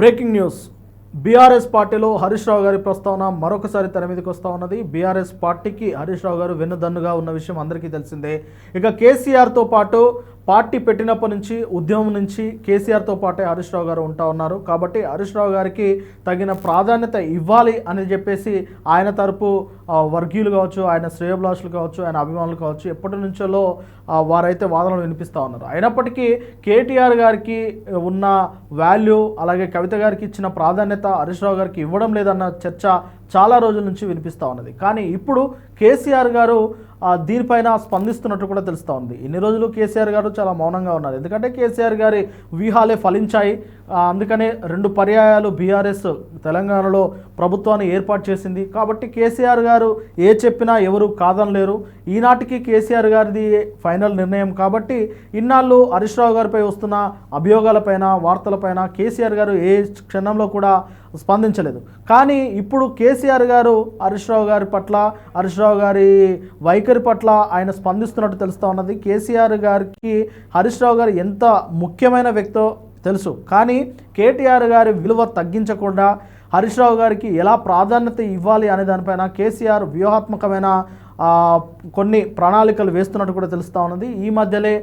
Breaking news. BRS పార్టీలో హరీష్ రావు గారి ప్రస్తావన మరొకసారి తెర మీదకి వస్తూ ఉన్నది. బీఆర్ఎస్ పార్టీకి హరీష్ రావు గారు వెన్నుదన్నుగా ఉన్న విషయం అందరికీ తెలిసిందే. ఇక కేసీఆర్తో పాటు పార్టీ పెట్టినప్పటి నుంచి ఉద్యమం నుంచి కేసీఆర్తో పాటే హరీష్ రావు గారు ఉంటా ఉన్నారు. కాబట్టి హరీష్ రావు గారికి తగిన ప్రాధాన్యత ఇవ్వాలి అని చెప్పేసి ఆయన తరపు వర్గీయులు కావచ్చు ఆయన శ్రేయభిలాషులు కావచ్చు ఆయన అభిమానులు కావచ్చు ఎప్పటి నుంచో వారైతే వాదనలు వినిపిస్తూ ఉన్నారు. అయినప్పటికీ కేటీఆర్ గారికి ఉన్న వాల్యూ అలాగే కవిత గారికి ఇచ్చిన ప్రాధాన్యత హరీష్ రావు గారికి ఇవ్వడం లేదన్న చర్చ చాలా రోజుల నుంచి వినిపిస్తూ ఉన్నది. కానీ ఇప్పుడు కేసీఆర్ గారు దీనిపైన స్పందిస్తున్నట్టు కూడా తెలుస్తూ ఉంది. ఇన్ని రోజులు కేసీఆర్ గారు చాలా మౌనంగా ఉన్నారు. ఎందుకంటే కేసీఆర్ గారి వ్యూహాలే ఫలించాయి. అందుకనే రెండు పర్యాయాలు బీఆర్ఎస్ తెలంగాణలో ప్రభుత్వాన్ని ఏర్పాటు చేసింది. కాబట్టి కేసీఆర్ గారు ఏ చెప్పినా ఎవరు కాదనలేరు. ఈనాటికి కేసీఆర్ గారిది ఫైనల్ నిర్ణయం. కాబట్టి ఇన్నాళ్ళు హరీష్ రావు గారిపై వస్తున్న అభియోగాలపైన వార్తలపైన కేసీఆర్ గారు ఏ క్షణంలో కూడా స్పందించలేదు. కానీ ఇప్పుడు కేసీఆర్ గారు హరీష్ రావు గారి పట్ల హరీష్ రావు గారి వైఖరి పట్ల ఆయన స్పందిస్తున్నట్టు తెలుస్తూ ఉన్నది. కేసీఆర్ గారికి హరీష్ రావు గారు ఎంత ముఖ్యమైన వ్యక్తో తెలుసు. కానీ కేటీఆర్ గారి విలువ తగ్గించకుండా హరీష్ రావు గారికి ఎలా ప్రాధాన్యత ఇవ్వాలి అనే దానిపైన కేసీఆర్ వ్యూహాత్మకమైన కొన్ని ప్రణాళికలు వేస్తున్నట్టు కూడా తెలుస్తూ ఉన్నది. ఈ మధ్యలే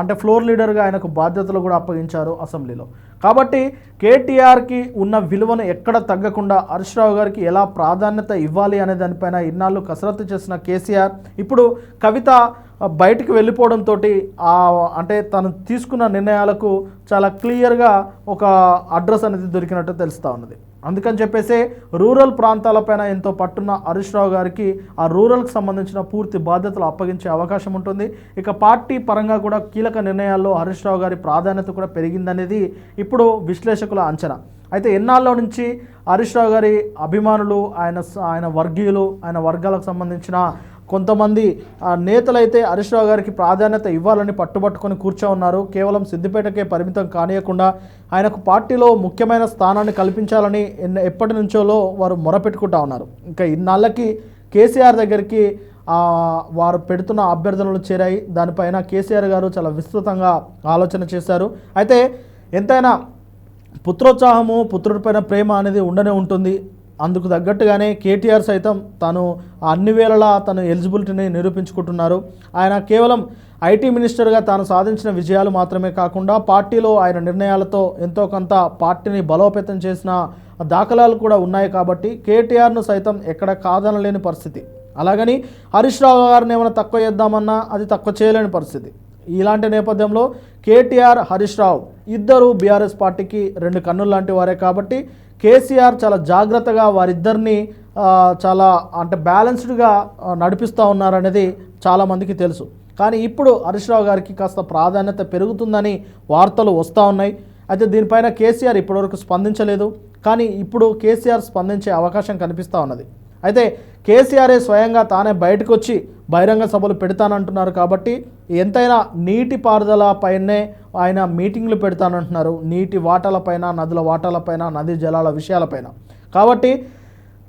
అంటే ఫ్లోర్ లీడర్గా ఆయనకు బాధ్యతలు కూడా అప్పగించారు అసెంబ్లీలో. కాబట్టి కేటీఆర్కి ఉన్న విలువను ఎక్కడ తగ్గకుండా హరీష్ రావు గారికి ఎలా ప్రాధాన్యత ఇవ్వాలి అనే దానిపైన ఇన్నాళ్ళు కసరత్తు చేసిన కేసీఆర్ ఇప్పుడు కవిత బయటికి వెళ్ళిపోవడంతో అంటే తను తీసుకున్న నిర్ణయాలకు చాలా క్లియర్గా ఒక అడ్రస్ అనేది దొరికినట్టు తెలుస్తూ ఉన్నది. అందుకని చెప్పేసి రూరల్ ప్రాంతాలపైన ఎంతో పట్టున్న హరీష్ రావు గారికి ఆ రూరల్కి సంబంధించిన పూర్తి బాధ్యతలు అప్పగించే అవకాశం ఉంటుంది. ఇక పార్టీ పరంగా కూడా కీలక నిర్ణయాల్లో హరీష్ రావు గారి ప్రాధాన్యత కూడా పెరిగిందనేది ఇప్పుడు విశ్లేషకుల అంచనా. అయితే ఎన్నాళ్ళ నుంచి హరీష్ రావు గారి అభిమానులు ఆయన స- ఆయన వర్గీయులు ఆయన వర్గాలకు సంబంధించిన కొంతమంది ఆ, నేతలైతే హరీష్ రావు గారికి ప్రాధాన్యత ఇవ్వాలని పట్టుబట్టుకొని కూర్చో ఉన్నారు కేవలం సిద్దిపేటకే పరిమితం కానియకుండా ఆయనకు పార్టీలో ముఖ్యమైన స్థానాన్ని కల్పించాలని ఎప్పటి నుంచోలో వారు మొరపెట్టుకుంటా ఉన్నారు. ఇంకా ఇన్నాళ్ళకి కేసీఆర్ దగ్గరికి వారు పెడుతున్న అభ్యర్థనలు చేరాయి. దానిపైన కేసీఆర్ గారు చాలా విస్తృతంగా ఆలోచన చేశారు. అయితే ఎంతైనా పుత్రోత్సాహము పుత్రుడిపైన ప్రేమ అనేది ఉండనే ఉంటుంది. అందుకు తగ్గట్టుగానే కేటీఆర్ సైతం తను అన్ని వేళలా తను ఎలిజిబిలిటీని నిరూపించుకుంటున్నారు. ఆయన కేవలం ఐటీ మినిస్టర్గా తాను సాధించిన విజయాలు మాత్రమే కాకుండా పార్టీలో ఆయన నిర్ణయాలతో ఎంతో కొంత పార్టీని బలోపేతం చేసిన దాఖలాలు కూడా ఉన్నాయి కాబట్టి కేటీఆర్ను సైతం ఎక్కడ కాదనలేని పరిస్థితి. అలాగని హరీష్ రావు గారిని ఏమైనా తక్కువ చేద్దామన్నా అది తక్కువ చేయలేని పరిస్థితి. ఇలాంటి నేపథ్యంలో కేటీఆర్ హరీష్ రావు ఇద్దరు బీఆర్ఎస్ పార్టీకి రెండు కన్నులు లాంటి వారే కాబట్టి కేసీఆర్ చాలా జాగ్రత్తగా వారిద్దరిని చాలా అంటే బ్యాలెన్స్డ్గా నడిపిస్తూ ఉన్నారనేది చాలామందికి తెలుసు. కానీ ఇప్పుడు హరీష్ రావు గారికి కాస్త ప్రాధాన్యత పెరుగుతుందని వార్తలు వస్తూ ఉన్నాయి. అయితే దీనిపైన కేసీఆర్ ఇప్పటివరకు స్పందించలేదు. కానీ ఇప్పుడు కేసీఆర్ స్పందించే అవకాశం కనిపిస్తూ ఉన్నది. అయితే కేసీఆర్ఏ స్వయంగా తానే బయటకు వచ్చి బహిరంగ సభలు పెడతానంటున్నారు కాబట్టి ఎంతైనా నీటి పారుదల పైనే ఆయన మీటింగ్లు పెడతానంటున్నారు. నీటి వాటాలపైన నదుల వాటాలపైన నదీ జలాల విషయాలపైన కాబట్టి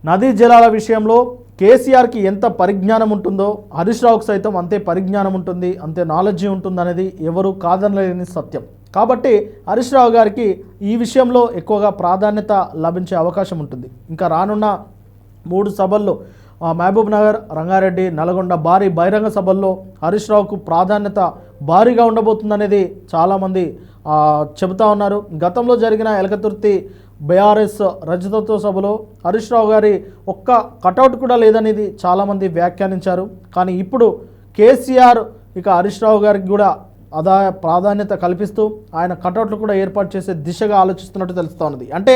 నదీ జలాల విషయంలో కేసీఆర్కి ఎంత పరిజ్ఞానం ఉంటుందో హరీష్ రావుకు సైతం అంతే పరిజ్ఞానం ఉంటుంది అంతే నాలెడ్జి ఉంటుందనేది ఎవరు కాదనలేని సత్యం. కాబట్టి హరీష్ రావు గారికి ఈ విషయంలో ఎక్కువగా ప్రాధాన్యత లభించే అవకాశం ఉంటుంది. ఇంకా రానున్న మూడు సభల్లో మహబూబ్ నగర్ రంగారెడ్డి నల్గొండ భారీ బహిరంగ సభల్లో హరీష్ రావుకు ప్రాధాన్యత భారీగా ఉండబోతుందనేది చాలామంది చెబుతా ఉన్నారు. గతంలో జరిగిన ఎలకతుర్తి బీఆర్ఎస్ రజతత్వ సభలో హరీష్ రావు గారి ఒక్క కటౌట్ కూడా లేదనేది చాలామంది వ్యాఖ్యానించారు. కానీ ఇప్పుడు కేసీఆర్ ఇక హరీష్ రావు గారికి కూడా అదా ప్రాధాన్యత కల్పిస్తూ ఆయన కటౌట్లు కూడా ఏర్పాటు చేసే దిశగా ఆలోచిస్తున్నట్టు తెలుస్తూ ఉన్నది. అంటే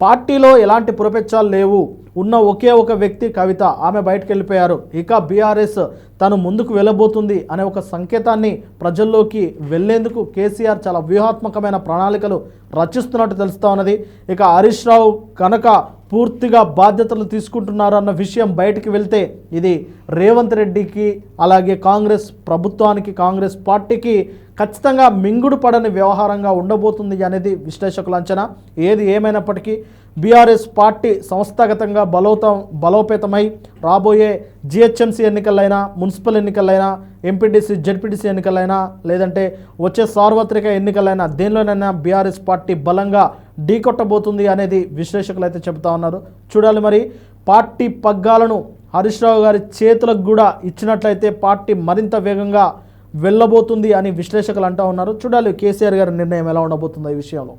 పార్టీలో ఎలాంటి పురపెచ్చాలు లేవు. ఉన్న ఒకే ఒక వ్యక్తి కవిత. ఆమె బయటకు వెళ్ళిపోయారు ఇక బీఆర్ఎస్ తను ముందుకు వెళ్ళబోతుంది అనే ఒక సంకేతాన్ని ప్రజల్లోకి వెళ్ళేందుకు కేసీఆర్ చాలా వ్యూహాత్మకమైన ప్రణాళికలు రచిస్తున్నట్టు తెలుస్తూ ఉన్నది. ఇక హరీష్ రావు కనుక పూర్తిగా బాధ్యతలు తీసుకుంటున్నారన్న విషయం బయటకు వెళ్తే ఇది రేవంత్ రెడ్డికి అలాగే కాంగ్రెస్ ప్రభుత్వానికి కాంగ్రెస్ పార్టీకి ఖచ్చితంగా మింగుడు పడని వ్యవహారంగా ఉండబోతుంది అనేది విశ్లేషకుల అంచనా. ఏది ఏమైనప్పటికీ బీఆర్ఎస్ పార్టీ సంస్థాగతంగా బలోతం బలోపేతమై రాబోయే జిహెచ్ఎంసీ ఎన్నికలైనా మున్సిపల్ ఎన్నికలైనా ఎంపీటీసీ జెడ్పీటీసీ ఎన్నికలైనా లేదంటే వచ్చే సార్వత్రిక ఎన్నికలైనా దేనిలోనైనా బీఆర్ఎస్ పార్టీ బలంగా ఢీకొట్టబోతుంది అనేది విశ్లేషకులు అయితే చెబుతా ఉన్నారు. చూడాలి మరి పార్టీ పగ్గాలను హరీష్ రావు గారి చేతులకు కూడా ఇచ్చినట్లయితే పార్టీ మరింత వేగంగా వెళ్ళబోతుంది అని విశ్లేషకులు అంటూ ఉన్నారు. చూడాలి కేసీఆర్ గారి నిర్ణయం ఎలా ఉండబోతుందో ఈ విషయంలో.